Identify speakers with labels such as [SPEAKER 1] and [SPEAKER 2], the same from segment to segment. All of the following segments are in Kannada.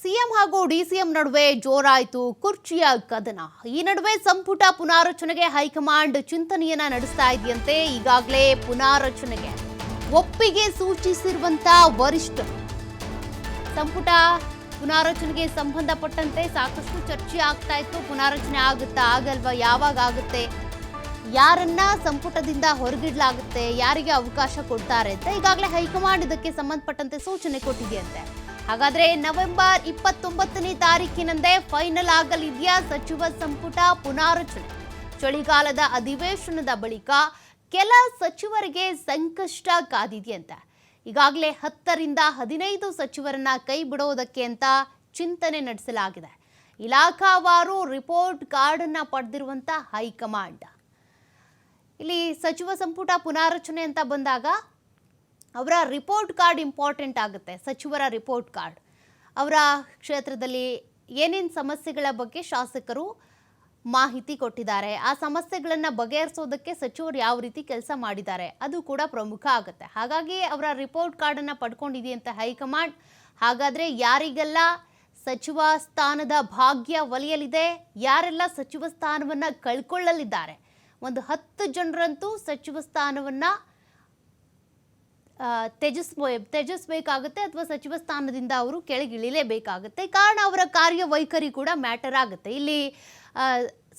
[SPEAKER 1] ಸಿಎಂ ಹಾಗೂ ಡಿಸಿಎಂ ನಡುವೆ ಜೋರಾಯಿತು, ಕುರ್ಚಿಯ ಕದನ. ಈ ನಡುವೆ ಸಂಪುಟ ಪುನಾರಚನೆಗೆ ಹೈಕಮಾಂಡ್ ಚಿಂತನೆಯನ್ನ ನಡೆಸ್ತಾ ಇದೆಯಂತೆ ಈಗಾಗಲೇ ಪುನಾರಚನೆಗೆ ಒಪ್ಪಿಗೆ ಸೂಚಿಸಿರುವಂತ ವರಿಷ್ಠ. ಸಂಪುಟ ಪುನಾರಚನೆಗೆ ಸಂಬಂಧಪಟ್ಟಂತೆ ಸಾಕಷ್ಟು ಚರ್ಚೆ ಆಗ್ತಾ ಇತ್ತು. ಪುನಾರಚನೆ ಆಗುತ್ತಾ ಆಗಲ್ವಾ, ಯಾವಾಗ ಆಗುತ್ತೆ, ಯಾರನ್ನ ಸಂಪುಟದಿಂದ ಹೊರಗಿಡ್ಲಾಗುತ್ತೆ, ಯಾರಿಗೆ ಅವಕಾಶ ಕೊಡ್ತಾರೆ ಅಂತ ಈಗಾಗಲೇ ಹೈಕಮಾಂಡ್ ಇದಕ್ಕೆ ಸಂಬಂಧಪಟ್ಟಂತೆ ಸೂಚನೆ ಕೊಟ್ಟಿದೆಯಂತೆ. ಹಾಗಾದ್ರೆ ನವೆಂಬರ್ ಇಪ್ಪತ್ತೊಂಬತ್ತನೇ ತಾರೀಕಿನಂದೇ ಫೈನಲ್ ಆಗಲಿದೆಯಾ ಸಚಿವ ಸಂಪುಟ ಪುನಾರಚನೆ? ಚಳಿಗಾಲದ ಅಧಿವೇಶನದ ಬಳಿಕ ಕೆಲ ಸಚಿವರಿಗೆ ಸಂಕಷ್ಟ ಕಾದಿದೆಯಂತೆ. ಈಗಾಗಲೇ ಹತ್ತರಿಂದ ಹದಿನೈದು ಸಚಿವರನ್ನ ಕೈ ಬಿಡೋದಕ್ಕೆ ಅಂತ ಚಿಂತನೆ ನಡೆಸಲಾಗಿದೆ. ಇಲಾಖಾವಾರು ರಿಪೋರ್ಟ್ ಕಾರ್ಡ್ ಪಡೆದಿರುವಂಥ ಹೈಕಮಾಂಡ್. ಇಲ್ಲಿ ಸಚಿವ ಸಂಪುಟ ಪುನಾರಚನೆ ಅಂತ ಬಂದಾಗ ಅವರ ರಿಪೋರ್ಟ್ ಕಾರ್ಡ್ ಇಂಪಾರ್ಟೆಂಟ್ ಆಗುತ್ತೆ, ಸಚಿವರ ರಿಪೋರ್ಟ್ ಕಾರ್ಡ್ ಅವರ ಕ್ಷೇತ್ರದಲ್ಲಿ ಏನೇನು ಸಮಸ್ಯೆಗಳ ಬಗ್ಗೆ ಶಾಸಕರು ಮಾಹಿತಿ ಕೊಟ್ಟಿದ್ದಾರೆ, ಆ ಸಮಸ್ಯೆಗಳನ್ನು ಬಗೆಹರಿಸೋದಕ್ಕೆ ಸಚಿವರು ಯಾವ ರೀತಿ ಕೆಲಸ ಮಾಡಿದ್ದಾರೆ, ಅದು ಕೂಡ ಪ್ರಮುಖ ಆಗುತ್ತೆ. ಹಾಗಾಗಿ ಅವರ ರಿಪೋರ್ಟ್ ಕಾರ್ಡನ್ನು ಪಡ್ಕೊಂಡಿದೆಯಂತೆ ಹೈಕಮಾಂಡ್, ಹಾಗಾದರೆ ಯಾರಿಗೆಲ್ಲ ಸಚಿವ ಸ್ಥಾನದ ಭಾಗ್ಯ ಒಲಿಯಲಿದೆ ಯಾರೆಲ್ಲ ಸಚಿವ ಸ್ಥಾನವನ್ನು ಕಳ್ಕೊಳ್ಳಲಿದ್ದಾರೆ? ಒಂದು ಹತ್ತು ಜನರಂತೂ ಸಚಿವ ಸ್ಥಾನವನ್ನು ತ್ಯಜಿಸ್ಬೋ ತೇಜಸ್ಬೇಕಾಗುತ್ತೆ ಅಥವಾ ಸಚಿವ ಸ್ಥಾನದಿಂದ ಅವರು ಕೆಳಗಿಳಿಲೇಬೇಕಾಗುತ್ತೆ. ಕಾರಣ ಅವರ ಕಾರ್ಯವೈಖರಿ ಕೂಡ ಮ್ಯಾಟರ್ ಆಗುತ್ತೆ. ಇಲ್ಲಿ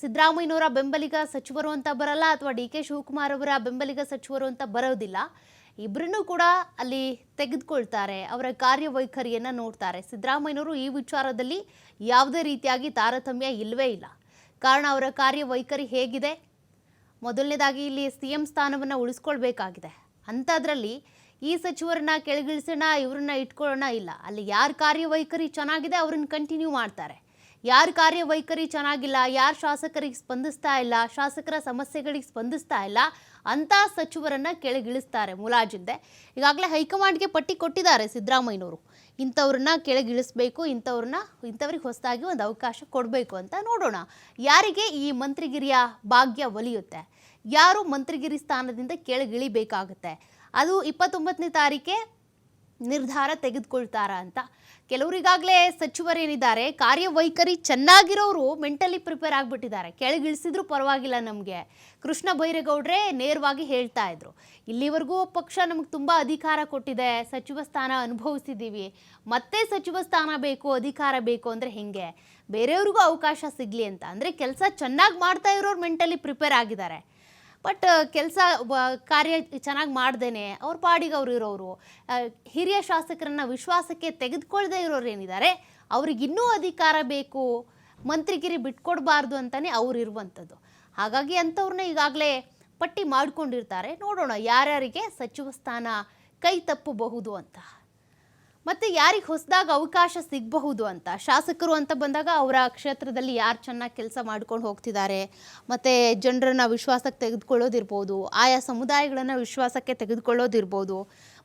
[SPEAKER 1] ಸಿದ್ದರಾಮಯ್ಯನವರ ಬೆಂಬಲಿಗ ಸಚಿವರು ಅಂತ ಬರಲ್ಲ ಅಥವಾ ಡಿ ಕೆ ಶಿವಕುಮಾರ್ ಅವರ ಬೆಂಬಲಿಗ ಸಚಿವರು ಅಂತ ಬರೋದಿಲ್ಲ. ಇಬ್ಬರನ್ನೂ ಕೂಡ ಅಲ್ಲಿ ತೆಗೆದುಕೊಳ್ತಾರೆ, ಅವರ ಕಾರ್ಯವೈಖರಿಯನ್ನು ನೋಡ್ತಾರೆ. ಸಿದ್ದರಾಮಯ್ಯನವರು ಈ ವಿಚಾರದಲ್ಲಿ ಯಾವುದೇ ರೀತಿಯಾಗಿ ತಾರತಮ್ಯ ಇಲ್ಲವೇ ಇಲ್ಲ. ಕಾರಣ ಅವರ ಕಾರ್ಯವೈಖರಿ ಹೇಗಿದೆ? ಮೊದಲನೇದಾಗಿ ಇಲ್ಲಿ ಸಿ ಎಂ ಸ್ಥಾನವನ್ನು ಉಳಿಸ್ಕೊಳ್ಬೇಕಾಗಿದೆ. ಅಂಥದ್ರಲ್ಲಿ ಈ ಸಚಿವರನ್ನ ಕೆಳಗಿಳಿಸೋಣ, ಇವ್ರನ್ನ ಇಟ್ಕೊಳ್ಳೋಣ ಇಲ್ಲ. ಅಲ್ಲಿ ಯಾರ ಕಾರ್ಯವೈಖರಿ ಚೆನ್ನಾಗಿದೆ ಅವ್ರನ್ನ ಕಂಟಿನ್ಯೂ ಮಾಡ್ತಾರೆ. ಯಾರ ಕಾರ್ಯವೈಖರಿ ಚೆನ್ನಾಗಿಲ್ಲ, ಯಾರು ಶಾಸಕರಿಗೆ ಸ್ಪಂದಿಸ್ತಾ ಇಲ್ಲ, ಶಾಸಕರ ಸಮಸ್ಯೆಗಳಿಗೆ ಸ್ಪಂದಿಸ್ತಾ ಇಲ್ಲ, ಅಂಥ ಸಚಿವರನ್ನ ಕೆಳಗಿಳಿಸ್ತಾರೆ ಮುಲಾಜಿಂದೆ. ಈಗಾಗಲೇ ಹೈಕಮಾಂಡ್ಗೆ ಪಟ್ಟಿ ಕೊಟ್ಟಿದ್ದಾರೆ ಸಿದ್ದರಾಮಯ್ಯನವರು. ಇಂಥವ್ರನ್ನ ಕೆಳಗಿಳಿಸ್ಬೇಕು, ಇಂಥವ್ರನ್ನ, ಇಂಥವ್ರಿಗೆ ಹೊಸದಾಗಿ ಒಂದು ಅವಕಾಶ ಕೊಡಬೇಕು ಅಂತ ನೋಡೋಣ. ಯಾರಿಗೆ ಈ ಮಂತ್ರಿಗಿರಿಯ ಭಾಗ್ಯ ಒಲಿಯುತ್ತೆ? ಯಾರು ಮಂತ್ರಿಗಿರಿ ಸ್ಥಾನದಿಂದ ಕೆಳಗಿಳಿಬೇಕಾಗುತ್ತೆ? ಅದು ಇಪ್ಪತ್ತೊಂಬತ್ತನೇ ತಾರೀಕೆ ನಿರ್ಧಾರ ತೆಗೆದುಕೊಳ್ತಾರ ಅಂತ. ಕೆಲವರಿಗಾಗಲೇ ಸಚಿವರೇನಿದ್ದಾರೆ ಕಾರ್ಯವೈಖರಿ ಚೆನ್ನಾಗಿರೋರು ಮೆಂಟಲಿ ಪ್ರಿಪೇರ್ ಆಗಿಬಿಟ್ಟಿದ್ದಾರೆ. ಕೆಳಗಿಳಿಸಿದ್ರು ಪರವಾಗಿಲ್ಲ ನಮಗೆ. ಕೃಷ್ಣ ಬೈರೇಗೌಡ್ರೆ ನೇರವಾಗಿ ಹೇಳ್ತಾ ಇದ್ರು. ಇಲ್ಲಿವರೆಗೂ ಪಕ್ಷ ನಮಗೆ ತುಂಬ ಅಧಿಕಾರ ಕೊಟ್ಟಿದೆ. ಸಚಿವ ಸ್ಥಾನ ಅನುಭವಿಸಿದ್ದೀವಿ. ಮತ್ತೆ ಸಚಿವ ಸ್ಥಾನ ಬೇಕು, ಅಧಿಕಾರ ಬೇಕು ಅಂದರೆ ಹೇಗೆ? ಬೇರೆಯವ್ರಿಗೂ ಅವಕಾಶ ಸಿಗಲಿ ಅಂತ. ಅಂದರೆ ಕೆಲಸ ಚೆನ್ನಾಗಿ ಮಾಡ್ತಾ ಇರೋರು ಮೆಂಟಲಿ ಪ್ರಿಪೇರ್ ಆಗಿದ್ದಾರೆ. ಬಟ್ ಕೆಲಸ ಕಾರ್ಯ ಚೆನ್ನಾಗಿ ಮಾಡ್ದೇನೆ, ಅವ್ರ ಪಾಡಿಗೆ ಅವ್ರು ಇರೋರು. ಹಿರಿಯ ಶಾಸಕರನ್ನ ವಿಶ್ವಾಸಕ್ಕೆ ತೆಗೆದುಕೊಳ್ಳದೆ ಇರೋರು ಏನಿದ್ದಾರೆ ಅವ್ರಿಗೆ ಇನ್ನೂ ಅಧಿಕಾರ ಬೇಕು, ಮಂತ್ರಿಗಿರಿ ಬಿಟ್ಕೊಡ್ಬಾರ್ದು ಅಂತಲೇ ಅವ್ರು ಇರುವಂಥದ್ದು. ಹಾಗಾಗಿ ಅಂಥವ್ರನ್ನ ಈಗಾಗಲೇ ಪಟ್ಟಿ ಮಾಡಿಕೊಂಡಿರ್ತಾರೆ. ನೋಡೋಣ ಯಾರ್ಯಾರಿಗೆ ಸಚಿವ ಸ್ಥಾನ ಕೈ ತಪ್ಪಬಹುದು ಅಂತ. ಮತ್ತೆ ಯಾರಿಗೆ ಹೊಸದಾಗಿ ಅವಕಾಶ ಸಿಗಬಹುದು ಅಂತ? ಶಾಸಕರು ಅಂತ ಬಂದಾಗ ಅವರ ಕ್ಷೇತ್ರದಲ್ಲಿ ಯಾರು ಚೆನ್ನಾಗಿ ಕೆಲಸ ಮಾಡ್ಕೊಂಡು ಹೋಗ್ತಿದ್ದಾರೆ? ಮತ್ತು ಜನರನ್ನ ವಿಶ್ವಾಸಕ್ಕೆ ತೆಗೆದುಕೊಳ್ಳೋದಿರ್ಬೋದು, ಆಯಾ ಸಮುದಾಯಗಳನ್ನು ವಿಶ್ವಾಸಕ್ಕೆ ತೆಗೆದುಕೊಳ್ಳೋದಿರ್ಬೋದು,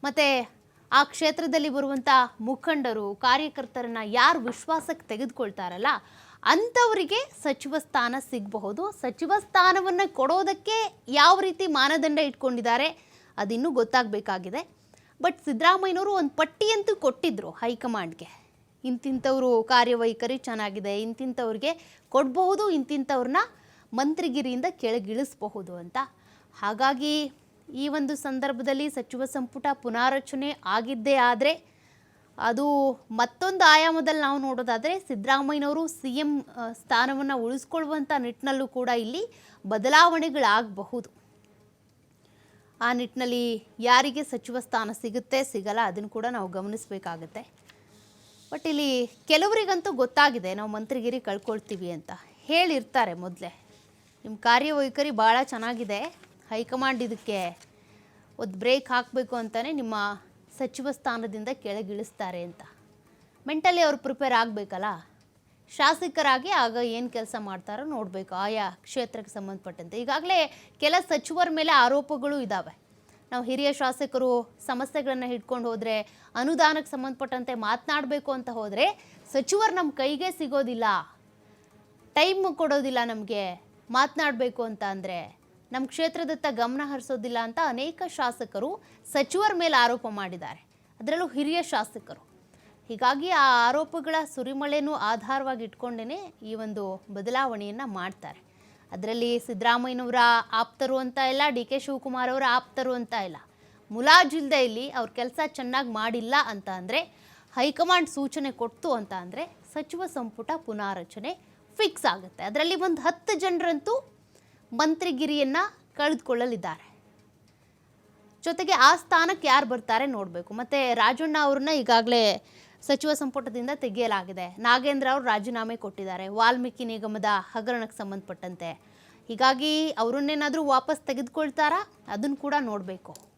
[SPEAKER 1] ಮತ್ತು ಆ ಕ್ಷೇತ್ರದಲ್ಲಿ ಬರುವಂಥ ಮುಖಂಡರು, ಕಾರ್ಯಕರ್ತರನ್ನು ಯಾರು ವಿಶ್ವಾಸಕ್ಕೆ ತೆಗೆದುಕೊಳ್ತಾರಲ್ಲ, ಅಂಥವರಿಗೆ ಸಚಿವ ಸ್ಥಾನ ಸಿಗಬಹುದು. ಸಚಿವ ಸ್ಥಾನವನ್ನು ಕೊಡೋದಕ್ಕೆ ಯಾವ ರೀತಿ ಮಾನದಂಡ ಇಟ್ಕೊಂಡಿದ್ದಾರೆ, ಅದಿನ್ನೂ ಗೊತ್ತಾಗಬೇಕಾಗಿದೆ. ಬಟ್ ಸಿದ್ದರಾಮಯ್ಯನವರು ಒಂದು ಪಟ್ಟಿಯಂತೂ ಕೊಟ್ಟಿದ್ದರು ಹೈಕಮಾಂಡ್ಗೆ. ಇಂತಿಂಥವ್ರು ಕಾರ್ಯವೈಖರಿ ಚೆನ್ನಾಗಿದೆ, ಇಂತಿಂಥವ್ರಿಗೆ ಕೊಡಬಹುದು, ಇಂತಿಂಥವ್ರನ್ನ ಮಂತ್ರಿಗಿರಿಯಿಂದ ಕೆಳಗಿಳಿಸಬಹುದು ಅಂತ. ಹಾಗಾಗಿ ಈ ಒಂದು ಸಂದರ್ಭದಲ್ಲಿ ಸಚಿವ ಸಂಪುಟ ಪುನಾರಚನೆ ಆಗಿದ್ದೇ ಆದರೆ ಅದು ಮತ್ತೊಂದು ಆಯಾಮದಲ್ಲಿ ನಾವು ನೋಡೋದಾದರೆ ಸಿದ್ದರಾಮಯ್ಯನವರು ಸಿ ಎಂ ಸ್ಥಾನವನ್ನು ಉಳಿಸ್ಕೊಳ್ಳುವಂಥ ನಿಟ್ಟಿನಲ್ಲೂ ಕೂಡ ಇಲ್ಲಿ ಬದಲಾವಣೆಗಳಾಗಬಹುದು. ಆ ನಿಟ್ಟಿನಲ್ಲಿ ಯಾರಿಗೆ ಸಚಿವ ಸ್ಥಾನ ಸಿಗುತ್ತೆ, ಸಿಗಲ್ಲ, ಅದನ್ನು ಕೂಡ ನಾವು ಗಮನಿಸಬೇಕಾಗತ್ತೆ. ಬಟ್ ಇಲ್ಲಿ ಕೆಲವರಿಗಂತೂ ಗೊತ್ತಾಗಿದೆ, ನಾವು ಮಂತ್ರಿಗಿರಿ ಕಳ್ಕೊಳ್ತೀವಿ ಅಂತ. ಹೇಳಿರ್ತಾರೆ ಮೊದಲೇ. ನಿಮ್ಮ ಕಾರ್ಯವೈಖರಿ ಭಾಳ ಚೆನ್ನಾಗಿದೆ, ಹೈಕಮಾಂಡ್ ಇದಕ್ಕೆ ಒಂದು ಬ್ರೇಕ್ ಹಾಕಬೇಕು ಅಂತಲೇ ನಿಮ್ಮ ಸಚಿವ ಸ್ಥಾನದಿಂದ ಕೆಳಗಿಳಿಸ್ತಾರೆ ಅಂತ. ಮೆಂಟಲಿ ಅವ್ರು ಪ್ರಿಪೇರ್ ಆಗಬೇಕಲ್ಲ? ಶಾಸಕರಾಗಿ ಆಗ ಏನು ಕೆಲಸ ಮಾಡ್ತಾರೋ ನೋಡಬೇಕು, ಆಯಾ ಕ್ಷೇತ್ರಕ್ಕೆ ಸಂಬಂಧಪಟ್ಟಂತೆ. ಈಗಾಗಲೇ ಕೆಲ ಸಚಿವರ ಮೇಲೆ ಆರೋಪಗಳು ಇದ್ದಾವೆ ನಾವು ಹಿರಿಯ ಶಾಸಕರು ಸಮಸ್ಯೆಗಳನ್ನು ಹಿಡ್ಕೊಂಡು ಹೋದರೆ, ಅನುದಾನಕ್ಕೆ ಸಂಬಂಧಪಟ್ಟಂತೆ ಮಾತನಾಡಬೇಕು ಅಂತ ಹೋದರೆ, ಸಚಿವರು ನಮ್ಮ ಕೈಗೆ ಸಿಗೋದಿಲ್ಲ. ಟೈಮ್ ಕೊಡೋದಿಲ್ಲ ನಮಗೆ ಮಾತನಾಡಬೇಕು ಅಂತ ಅಂದರೆ ನಮ್ಮ ಕ್ಷೇತ್ರದತ್ತ ಗಮನ ಹರಿಸೋದಿಲ್ಲ ಅಂತ ಅನೇಕ ಶಾಸಕರು ಸಚಿವರ ಮೇಲೆ ಆರೋಪ ಮಾಡಿದ್ದಾರೆ. ಅದರಲ್ಲೂ ಹಿರಿಯ ಶಾಸಕರು. ಹೀಗಾಗಿ ಆ ಆರೋಪಗಳ ಸುರಿಮಳೆನೂ ಆಧಾರವಾಗಿ ಇಟ್ಕೊಂಡೇ ಈ ಒಂದು ಬದಲಾವಣೆಯನ್ನು ಮಾಡ್ತಾರೆ. ಅದರಲ್ಲಿ ಸಿದ್ದರಾಮಯ್ಯನವರ ಆಪ್ತರು ಅಂತ ಇಲ್ಲ, ಡಿ ಕೆ ಶಿವಕುಮಾರ್ ಅವರ ಆಪ್ತರು ಅಂತ ಇಲ್ಲ. ಮುಲಾಜಿಲ್ದೆ ಇಲ್ಲಿ ಅವ್ರ ಕೆಲಸ ಚೆನ್ನಾಗಿ ಮಾಡಿಲ್ಲ ಅಂತ ಅಂದರೆ, ಹೈಕಮಾಂಡ್ ಸೂಚನೆ ಕೊಟ್ಟು ಅಂತ ಅಂದರೆ ಸಚಿವ ಸಂಪುಟ ಪುನಾರಚನೆ ಫಿಕ್ಸ್ ಆಗುತ್ತೆ. ಅದರಲ್ಲಿ ಒಂದು ಹತ್ತು ಜನರಂತೂ ಮಂತ್ರಿಗಿರಿಯನ್ನು ಕಳೆದುಕೊಳ್ಳಲಿದ್ದಾರೆ. ಜೊತೆಗೆ ಆ ಸ್ಥಾನಕ್ಕೆ ಯಾರು ಬರ್ತಾರೆ ನೋಡಬೇಕು. ಮತ್ತು ರಾಜಣ್ಣ ಅವ್ರನ್ನ ಈಗಾಗಲೇ ಸಚಿವ ಸಂಪುಟದಿಂದ ತೆಗೆಯಲಾಗಿದೆ. ನಾಗೇಂದ್ರ ಅವರು ರಾಜೀನಾಮೆ ಕೊಟ್ಟಿದ್ದಾರೆ. ವಾಲ್ಮೀಕಿ ನಿಗಮದ ಹಗರಣಕ್ಕೆ ಸಂಬಂಧಪಟ್ಟಂತೆ. ಹೀಗಾಗಿ ಅವರನ್ನೇನಾದರೂ ವಾಪಸ್ ತೆಗೆದುಕೊಳ್ತಾರಾ? ಅದನ್ನು ಕೂಡ ನೋಡಬೇಕು.